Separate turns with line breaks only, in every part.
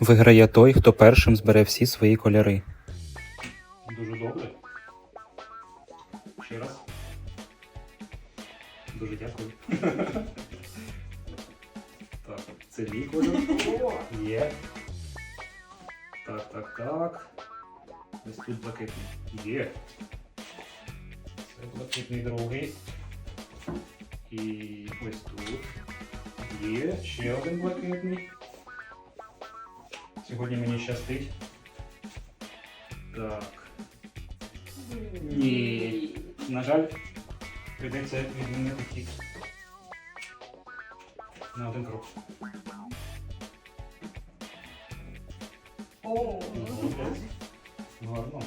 Виграє той, хто першим збере всі свої кольори.
Дуже добре. Ще раз. Дуже дякую. Так, це мій кольор. Є. Так, так, так. Ось тут блакитний. Є. Це блакитний другий. І ось тут. Є. Ще один блакитний. Сьогодні мені щастить. Так. Ні. На жаль, прийдеться відмінити хід. На один крок.
О,
Молодець. Гарно.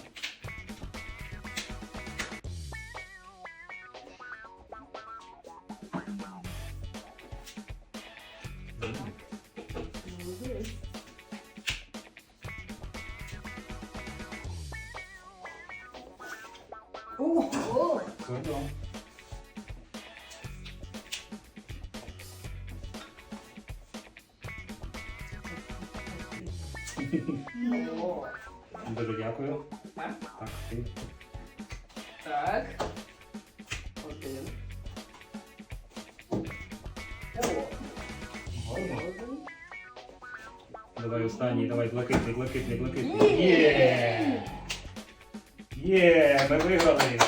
Ого!
Круто.
О,
Дуже дякую.
Так.
Так, ти.
Так. Один. О,
Давай останній, давай блакитний, блакитний, блакитний. Є! Є! Ми виграли!